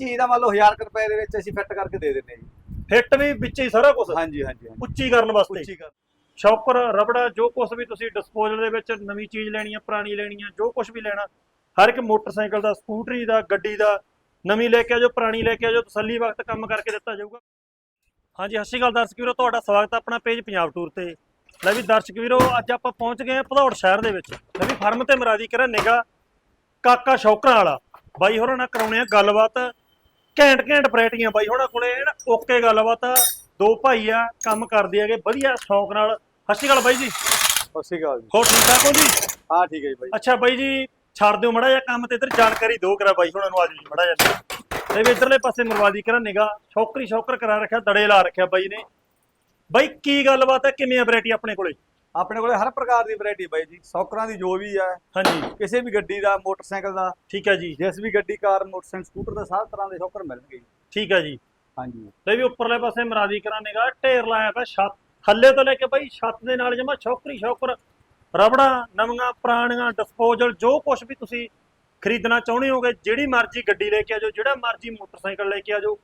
ਚੀਜ਼ ਦਾ ਮੰਨ ਲਓ 1000 ਕੁ ਰੁਪਏ ਦੇ ਵਿੱਚ ਅਸੀਂ ਫਿੱਟ ਕਰਕੇ ਦੇ ਦਿੰਦੇ ਹਾਂ ਜੀ। ਫਿੱਟ ਵੀ ਵਿੱਚ ਹੀ ਸਾਰਾ ਕੁਝ ਹਾਂਜੀ ਹਾਂਜੀ ਹਾਂਜੀ। ਉੱਚੀ ਕਰਨ ਵਾਸਤੇ? ਉੱਚੀ ਕਰ ਸ਼ੌਕਰ ਰਬੜਾ ਜੋ ਕੁਝ ਵੀ ਤੁਸੀਂ ਡਿਸਪੋਜ਼ਲ ਦੇ ਵਿੱਚ ਨਵੀਂ ਚੀਜ਼ ਲੈਣੀ ਆ ਪੁਰਾਣੀ ਲੈਣੀ ਆ ਜੋ ਕੁਝ ਵੀ ਲੈਣਾ ਹਰ ਇੱਕ ਮੋਟਰਸਾਈਕਲ ਦਾ ਸਕੂਟਰੀ ਦਾ ਗੱਡੀ ਦਾ ਨਵੀਂ ਲੈ ਕੇ ਆਜੋ ਪੁਰਾਣੀ ਲੈ ਕੇ ਆਜੋ ਤਸੱਲੀ ਵਕਤ ਕੰਮ ਕਰਕੇ ਦਿੱਤਾ ਜਾਊਗਾ। ਹਾਂਜੀ ਸਤਿ ਸ਼੍ਰੀ ਅਕਾਲ ਦਰਸ਼ਕ ਵੀਰੋ ਤੁਹਾਡਾ ਸਵਾਗਤ ਹੈ ਆਪਣਾ ਪੇਜ ਪੰਜਾਬ ਟੂਰ ਤੇ। ਲੈ ਵੀ ਦਰਸ਼ਕ ਵੀਰੋ ਅੱਜ ਆਪਾਂ ਪਹੁੰਚ ਗਏ ਹਾਂ ਭਦੌੜ ਸ਼ਹਿਰ ਦੇ ਵਿੱਚ। ਲੈ ਵੀ ਫਰਮ ਤੇ ਮਰਾਦੀ ਕਰਾਂ ਨਿਗਾ ਕਾਕਾ ਸ਼ੌਕਰਾਂ ਵਾਲਾ। ਬਾਈ ਹੋਰਾਂ ਨਾਲ ਕਰਾਉਣੇ ਆ ਗੱਲਬਾਤ। ਘੈਂਟ ਘੈਂਟ ਵੈਰਾਈਟੀਆਂ ਬਾਈ ਹੋਰਾਂ ਕੋਲੇ ਐਨ ਓਕੇ ਗੱਲਬਾਤ ਆ ਦੋ ਭਾਈ ਆ ਕੰਮ ਕਰਦੇ ਹੈਗੇ ਵਧੀਆ ਸ਼ੌਕ ਨਾਲ। ਸਤਿ ਸ਼੍ਰੀ ਅਕਾਲ ਬਾਈ ਜੀ। ਸਤਿ ਸ਼੍ਰੀ ਅਕਾਲ ਜੀ। ਹੋਰ ਠੀਕ ਠਾਕ ਹੋ ਜੀ? ਹਾਂ ਠੀਕ ਹੈ ਜੀ ਬਾਈ। ਅੱਛਾ ਬਾਈ ਜੀ ਛੱਡ ਦਿਓ ਮੜਾ ਜਿਹਾ ਕੰਮ ਤੇ ਇੱਧਰ ਜਾਣਕਾਰੀ ਦਿਓ ਕਰਾ ਬਾਈ ਹੋਰਾਂ ਨੂੰ ਆਜੋ ਜੀ ਮੜਾ ਜਿਹਾ। ਤੇ ਵੀ ਇੱਧਰਲੇ ਪਾਸੇ ਮਰਵਾਦੀ ਕਰਾਂ ਨਿਗਾ ਸ਼ੌਕਰੀ ਸ਼ੌਕਰ ਕਰਾ ਰੱਖਿਆ ਦੜੇ ਲਾ ਰੱਖਿਆ ਬਾਈ ਨੇ। ਬਾਈ ਕੀ ਗੱਲਬਾਤ ਹੈ? ਕਿੰਨੀਆਂ ਵੈਰਾਈਟੀ ਆਪਣੇ ਕੋਲੇ? ਆਪਣੇ ਕੋਲੇ ਹਰ ਪ੍ਰਕਾਰ ਦੀ ਵੈਰਾਈਟੀ ਬਾਈ ਜੀ ਸੌਕਰਾਂ ਦੀ ਜੋ ਵੀ ਹੈ ਹਾਂਜੀ। ਕਿਸੇ ਵੀ ਗੱਡੀ ਦਾ ਮੋਟਰਸਾਈਕਲ ਦਾ ਠੀਕ ਹੈ ਜੀ। ਜਿਸ ਵੀ ਗੱਡੀ ਕਾਰ ਮੋਟਰਸਾਈਕਲ ਸਕੂਟਰ ਦਾ ਸਾਰ ਤਰ੍ਹਾਂ ਦੇ ਸੌਕਰ ਮਿਲਣਗੇ ਜੀ। ਠੀਕ ਹੈ ਜੀ। ਹਾਂਜੀ। ਤੇ ਵੀ ਉੱਪਰਲੇ ਪਾਸੇ ਮਰਾਦੀ ਕਰਾਂ ਨਿਗਾ ਢੇਰ ਲਾਇਆ ਪਿਆ ਛੱਤ। ਥੱਲੇ ਤੋਂ ਲੈ ਕੇ ਬਾਈ ਛੱਤ ਦੇ ਨਾਲ ਜਮਾ ਸ਼ੌਕਰੀ ਸ਼ੌਕਰ ਰਬੜਾ ਨਵੀਆਂ ਪੁਰਾਣੀਆਂ ਡਿਸਪੋਜ਼ਲ ਜੋ ਕੁਝ ਵੀ ਤੁਸੀਂ ਖਰੀਦਣਾ ਚਾਹੁੰਦੇ ਹੋਗੇ ਜਿਹੜੀ ਮਰਜ਼ੀ ਗੱਡੀ ਲੈ ਕੇ ਆਜੋ ਜਿਹੜਾ ਮਰਜ਼ੀ ਮੋਟਰਸਾਈਕਲ ਲੈ ਕੇ ਆਜੋ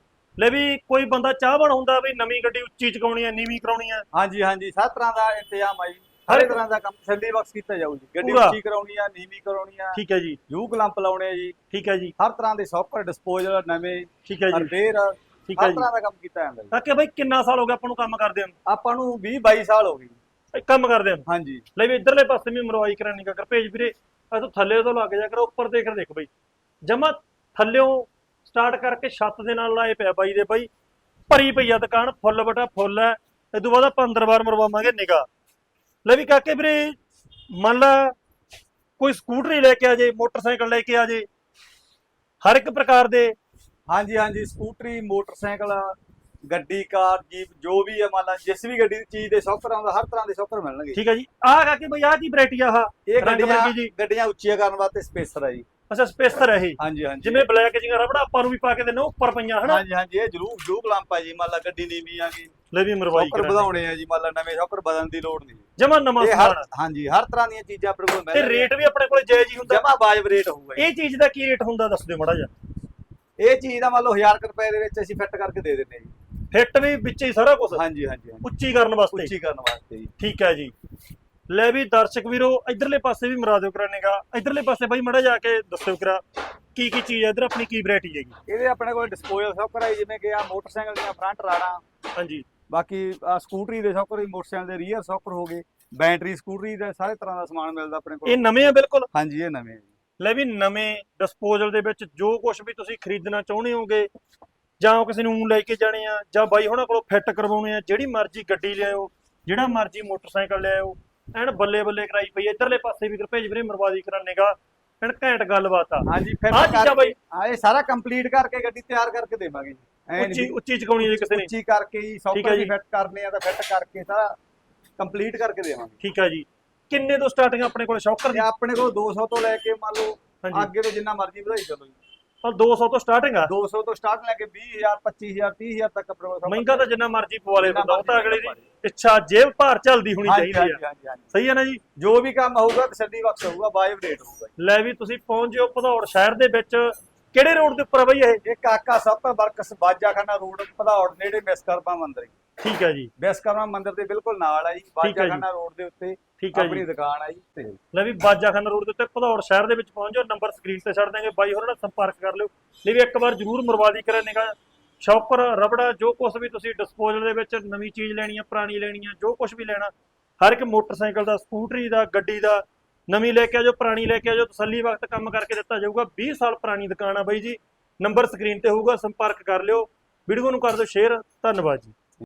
ਲੈ ਵੀ ਕੋਈ ਬੰਦਾ ਚਾਹਵਣ ਹੁੰਦਾ ਵੀ ਨਵੀਂ ਗੱਡੀ ਉੱਚੀ ਚਕਾਉਣੀ ਹੈ ਨੀਵੀਂ ਕਰਾਉਣੀ ਹੈ। ਹਾਂਜੀ ਹਾਂਜੀ ਸਾਰ ਤਰ੍ਹਾਂ ਦਾ ਇੰਤਜ਼ਾਮ ਆ ਜੀ। ਹਰ ਹਰ ਇੱਕ- ਤਰ੍ਹਾਂ ਦਾ ਕੰਮ ਤਸੱਲੀ ਬਖਸ਼ ਕੀਤਾ ਜਾਊ ਜੀ। ਗੱਡੀ। ਉੱਚੀ ਕਰਾਉਣੀ ਆ ਨੀਵੀਂ ਕਰਾਉਣੀ ਆ। ਠੀਕ ਹੈ ਜੀ। ਯੂ ਕਲੰਪ ਲਾਉਣੇ ਆ ਜੀ। ਠੀਕ ਹੈ ਜੀ। ਹਰ ਤਰ੍ਹਾਂ ਦੇ ਸੌਕਰ ਡਿਸਪੋਜ਼ਲ ਨਵੇਂ ਠੀਕ ਹੈ ਜੀ। ਰਿਪੇਅਰ ਠੀਕ ਹੈ ਹਰ ਜੀ। ਤਰ੍ਹਾਂ ਦਾ ਕੰਮ ਕੀਤਾ ਜਾਂਦਾ ਜੀ। ਕਾਕੇ ਬਾਈ ਕਿੰਨਾ ਸਾਲ ਹੋ ਗਿਆ ਆਪਾਂ ਨੂੰ ਕੰਮ ਕਰਦੇ ਆਂ ਆਪਾਂ ਨੂੰ 20 22 ਸਾਲ ਹੋ ਗਏ ਕੰਮ ਕਰਦੇ ਆਂ ਹਾਂਜੀ। ਲੈ ਵੀ ਇਧਰਲੇ ਪਾਸੇ ਵੀ ਮਰਵਾਈ ਕਰਾਨੀ ਕਾ ਕਰ ਭੇਜ ਵੀਰੇ ਆ ਤੂੰ ਥੱਲੇ ਤੋਂ ਲੱਗ ਜਾ ਕਰ ਉੱਪਰ ਦੇਖ ਦੇਖ ਬਈ। ਜਮਾ ਥੱਲਿਓਂ ਸਟਾਰਟ ਕਰਕੇ ਛੱਤ ਦੇ ਨਾਲ ਲਾਏ ਪਿਆ ਬਾਈ ਦੇ ਬਾਈ। ਭਰੀ ਪਈ ਆ ਦੁਕਾਨ ਫੁੱਲ ਬਟਾ ਫੁੱਲ ਹੈ। ਇਹ ਤੋਂ ਬਾਅਦ ਆਪਾਂ ਅੰਦਰ ਮਰਵਾਵਾਂਗੇ ਨਿਗਾ ਲੈ ਵੀ ਕਾਕੇ ਵੀਰੇ ਮੰਨ ਲਾ ਕੋਈ ਸਕੂਟਰੀ ਲੈ ਕੇ ਆ ਜੇ ਮੋਟਰਸਾਈਕਲ ਲੈ ਕੇ ਆ ਜੇ ਹਰ ਇੱਕ ਪ੍ਰਕਾਰ ਦੇ। ਹਾਂਜੀ ਹਾਂਜੀ ਸਕੂਟਰੀ ਮੋਟਰਸਾਈਕਲ ਗੱਡੀ ਕਾਰ ਜੀਪ ਜੋ ਵੀ ਹੈ ਮੰਨ ਲਾ ਜਿਸ ਵੀ ਗੱਡੀ ਦੀ ਚੀਜ਼ ਦੇ ਸੌਕਰ ਆਉਂਦਾ ਹਰ ਤਰ੍ਹਾਂ ਦੇ ਸੌਕਰ ਮਿਲਣਗੇ। ਠੀਕ ਹੈ ਜੀ। ਆਹ ਕਾਕੇ ਬਈ ਆਹ ਕੀ ਵੈਰਾਈਟੀ ਆ ਆਹ? ਇਹ ਰੰਗ ਗੱਡੀਆਂ ਜੀ। ਗੱਡੀਆਂ ਉੱਚੀਆਂ ਕਰਨ ਵਾਸਤੇ ਸਪੇਸਰ ਹੈ ਜੀ। ਅੱਛਾ ਸਪੇਸਰ ਹੈ ਇਹ। ਹਾਂਜੀ ਹਾਂਜੀ। ਜਿਵੇਂ ਬਲੈਕ ਜਿਹੀਆਂ ਰਬੜਾ ਆਪਾਂ ਨੂੰ ਵੀ ਪਾ ਕੇ ਦਿੰਦੇ ਉਹ ਉੱਪਰ ਪਈਆਂ ਹਨਾ? ਹਾਂਜੀ ਹਾਂਜੀ ਇਹ ਜਲੂਕ ਜਲੂਕ ਲੰਪਾ ਜੀ ਮੰਨ ਲਾ ਗੱਡੀ ਨੀਵੀਂ ਆ ਗਈ। ਲੈ ਵੀ ਮਰਵਾਈ ਸੌਕਰ ਵਧਾਉਣੇ ਆ ਜੀ ਮੰਨ ਲਾ ਨਵੇਂ ਸੌਕਰ ਬਦਲਣ ਦੀ ਲੋੜ ਨਹੀਂ। ਜਮਾ ਨਵਾਂ ਸਮਾਨ ਹਾਂਜੀ ਹਰ ਤਰ੍ਹਾਂ ਦੀਆਂ ਚੀਜ਼ਾਂ ਆਪਣੇ ਕੋਲ ਤੇ ਮਿਲਣਗੀਆਂ। ਰੇਟ ਵੀ ਆਪਣੇ ਕੋਲ ਜਾਇਜ਼ ਹੀ ਹੁੰਦਾ। ਜਮਾ ਵਾਜਬ ਰੇਟ ਹੋਊਗਾ। ਇਹ ਚੀਜ਼ ਦਾ ਕੀ ਰੇਟ ਹੁੰਦਾ ਦੱਸ ਦਿਓ ਮੜਾ ਜਾ ਇਹ ਚੀਜ਼ ਦਾ ਮੰਨ ਲਓ 1000 ਕੁ ਰੁਪਏ ਦੇ ਵਿੱਚ ਅਸੀਂ ਫਿੱਟ ਕਰਕੇ ਦੇ ਦਿੰਦੇ ਜੀ। ਫਿੱਟ ਵੀ ਵਿੱਚ ਹੀ ਸਾਰਾ ਕੁਝ ਹਾਂਜੀ ਹਾਂਜੀ। ਉੱਚੀ ਕਰਨ ਵਾਸਤੇ। ਉੱਚੀ ਕਰਨ ਵਾਸਤੇ ਜੀ। ਠੀਕ ਹੈ ਜੀ। ਲੈ ਵੀ ਦਰਸ਼ਕ ਵੀਰੋ ਇਧਰਲੇ ਪਾਸੇ ਵੀ ਮਰਾ ਦਿਓ ਕਰਾਨੇਗਾ ਇਧਰਲੇ ਪਾਸੇ ਬਾਈ ਮੜਾ ਜਾ ਕੇ ਦੱਸਿਓ ਕਰਾ ਕੀ ਕੀ ਚੀਜ਼ ਹੈ ਇਧਰ ਆਪਣੀ ਕੀ ਵੈਰਾਈਟੀ ਹੈਗੀ? ਇਹਦੇ ਆਪਣੇ ਕੋਲ ਡਿਸਪੋਜ਼ਲ ਸੌਕਰ ਹੈ ਜਿਵੇਂ ਕਿ ਆ ਮੋਟਰਸਾਈਕਲ ਦੀਆਂ ਫਰੰਟ ਰਾੜਾਂ। ਹਾਂਜੀ। ਬਾਕੀ ਆ ਸਕੂਟਰੀ ਦੇ ਸੌਕਰ ਵੀ ਮੋਟਰਸਾਈਕਲ ਦੇ ਰੀਅਰ ਸੌਕਰ ਹੋ ਗਏ। ਬੈਟਰੀ ਸਕੂਟਰੀ ਦਾ ਸਾਰੇ ਤਰ੍ਹਾਂ ਦਾ ਸਮਾਨ ਮਿਲਦਾ ਆਪਣੇ ਇਹ ਕੋਲ ਨਵੇਂ ਆ ਬਿਲਕੁਲ? ਹਾਂਜੀ ਇਹ ਨਵੇਂ ਆ ਲੈ ਵੀ ਨਵੇਂ ਡਿਸਪੋਜ਼ਲ ਦੇ ਵਿੱਚ ਜੋ ਕੁਝ ਵੀ ਤੁਸੀਂ ਖਰੀਦਣਾ ਚਾਹੁੰਦੇ ਹੋਗੇ ਜਾਂ ਕਿਸੇ ਨੂੰ ਲੈ ਕੇ ਜਾਣੇ ਆ ਜਾਂ ਬਾਈ ਹੋਣਾ ਕੋਲੋਂ ਫਿੱਟ ਕਰਵਾਉਣੇ ਆ ਜਿਹੜੀ ਮਰਜ਼ੀ ਗੱਡੀ ਲਿਆਓ ਜਿਹੜਾ ਮਰਜ਼ੀ ਮੋਟਰਸਾਈਕਲ ਲਿਆਓ ਐਨ ਬੱਲੇ ਬੱਲੇ ਕਰਾਈ ਪਈ ਆ। ਇੱਧਰਲੇ ਪਾਸੇ ਵੀ ਭੇਜ ਵੀਰੇ ਮਰਵਾਦੀ ਕਰਨੇਗਾ ਐਨ ਘੈਂਟ ਗੱਲਬਾਤ ਆ। ਹਾਂਜੀ ਫਿਰ ਆਹ ਚੀਜ਼ਾਂ ਬਾਈ। ਆ ਇਹ ਸਾਰਾ ਕੰਪਲੀਟ ਕਰਕੇ ਗੱਡੀ ਤਿਆਰ ਕਰਕੇ ਦੇਵਾਂਗੇ ਜੀ। ਉੱਚੀ ਵੀ ਉੱਚੀ ਚਕਾਉਣੀ ਜੇ ਕਿਸੇ ਨੇ। ਉੱਚੀ ਕਰਕੇ ਹੈ ਵੀ ਜੀ। ਫਿੱਟ ਕਰਨੇ ਆ ਤਾਂ ਫਿੱਟ ਕਰਕੇ ਸਾਰਾ ਕੰਪਲੀਟ ਕਰਕੇ ਦੇਵਾਂਗੇ। ਠੀਕ ਆ ਜੀ। ਕਿੰਨੇ ਤੋਂ ਸਟਾਰਟਿੰਗ ਆਪਣੇ ਕੋਲ? ਸ਼ੌਕਰ ਦੀ? ਆਪਣੇ ਕੋਲ 200 ਤੋਂ ਲੈ ਕੇ ਮੰਨ ਲਓ ਅੱਗੇ ਤੋਂ ਜਿੰਨਾ ਮਰਜ਼ੀ ਵਧਾਈ ਚੱਲੋ ਜੀ। ਹਾਂ 200 ਤੋਂ ਸਟਾਰਟਿੰਗ ਆ 200 ਤੋਂ ਸਟਾਰਟ ਲੈ ਕੇ 20000 25000 30000 ਤੱਕ ਆਪਣੇ ਕੋਲ ਮਹਿੰਗਾ ਤਾਂ ਜਿੰਨਾ ਮਰਜ਼ੀ ਪਵਾ ਲੇ ਬੰਦਾ ਉਹ ਤਾਂ ਅਗਲੇ ਦੀ। ਇੱਛਾ ਜੇਬ ਭਾਰ ਚੱਲਦੀ ਹੋਣੀ ਚਾਹੀਦੀ ਆ। ਸਹੀ ਹੈ ਨਾ ਜੀ ਜੋ ਵੀ ਕੰਮ ਹੋਊਗਾ ਤਸੱਲੀ ਬਖਸ਼ ਹੋਊਗਾ ਵਾਜਬ ਰੇਟ ਹੋਊਗਾ। ਲੈ ਵੀ ਤੁਸੀਂ ਪਹੁੰਚ ਜਿਓ ਭਦੌੜ ਸ਼ਹਿਰ ਦੇ ਵਿੱਚ ਕਿਹੜੇ ਰੋਡ ਦੇ ਉੱਪਰ ਆ ਬਈ ਇਹ? ਇਹ Kaka super works Bajakhana road Bhadaur ਨੇੜੇ ਵਿਸਕਰਮਾ ਮੰਦਿਰ ਜੀ। ਠੀਕ ਹੈ ਜੀ। ਵਿਸਕਰਮਾ ਮੰਦਿਰ ਦੇ ਬਿਲਕੁਲ ਨਾਲ ਆ ਜੀ। ਬਾਜਾਖਾਨਾ ਰੋਡ ਦੇ ਉੱਤੇ ਠੀਕ ਹੈ ਆਪਣੀ ਦੁਕਾਨ ਆ ਜੀ ਤੇ ਲੈ ਵੀ ਬਾਜਾਖਾਨਾ ਰੋਡ ਦੇ ਉੱਤੇ ਭਦੌੜ ਸ਼ਹਿਰ ਦੇ ਵਿੱਚ ਪਹੁੰਚ ਜਾਓ ਨੰਬਰ ਸਕਰੀਨ ਤੇ ਛੱਡ ਦਾਂਗੇ ਬਾਈ ਹੋਰਾਂ ਨਾਲ ਸੰਪਰਕ ਕਰ ਲਿਓ। ਲੈ ਵੀ ਇੱਕ ਵਾਰ ਜਰੂਰ ਮਰਵਾਦੀ ਕਰਨੇਗਾ ਸ਼ੌਕਰ ਰਬੜਾ ਜੋ ਕੁਝ ਵੀ ਤੁਸੀਂ ਡਿਸਪੋਜ਼ਲ ਦੇ ਵਿੱਚ ਨਵੀਂ ਚੀਜ਼ ਲੈਣੀ ਆ ਪੁਰਾਣੀ ਲੈਣੀ ਆ ਜੋ ਕੁਝ ਵੀ ਲੈਣਾ ਹਰ ਇੱਕ ਮੋਟਰਸਾਈਕਲ ਦਾ ਸਕੂਟਰੀ ਦਾ ਗੱਡੀ ਦਾ ਨਵੀਂ ਲੈ ਕੇ ਆਜੋ, ਪੁਰਾਣੀ ਲੈ ਕੇ ਆਜੋ, ਤਸੱਲੀ ਵਕਤ ਕੰਮ ਕਰਕੇ ਦਿੱਤਾ ਜਾਊਗਾ। 20 ਸਾਲ ਪੁਰਾਣੀ ਦੁਕਾਨ ਆ ਬਾਈ ਜੀ। ਨੰਬਰ ਸਕਰੀਨ ਤੇ ਹੋਊਗਾ, ਸੰਪਰਕ ਕਰ ਲਿਓ। ਵੀਡੀਓ ਨੂੰ ਕਰ ਦਿਓ ਸ਼ੇਅਰ। ਧੰਨਵਾਦ ਜੀ।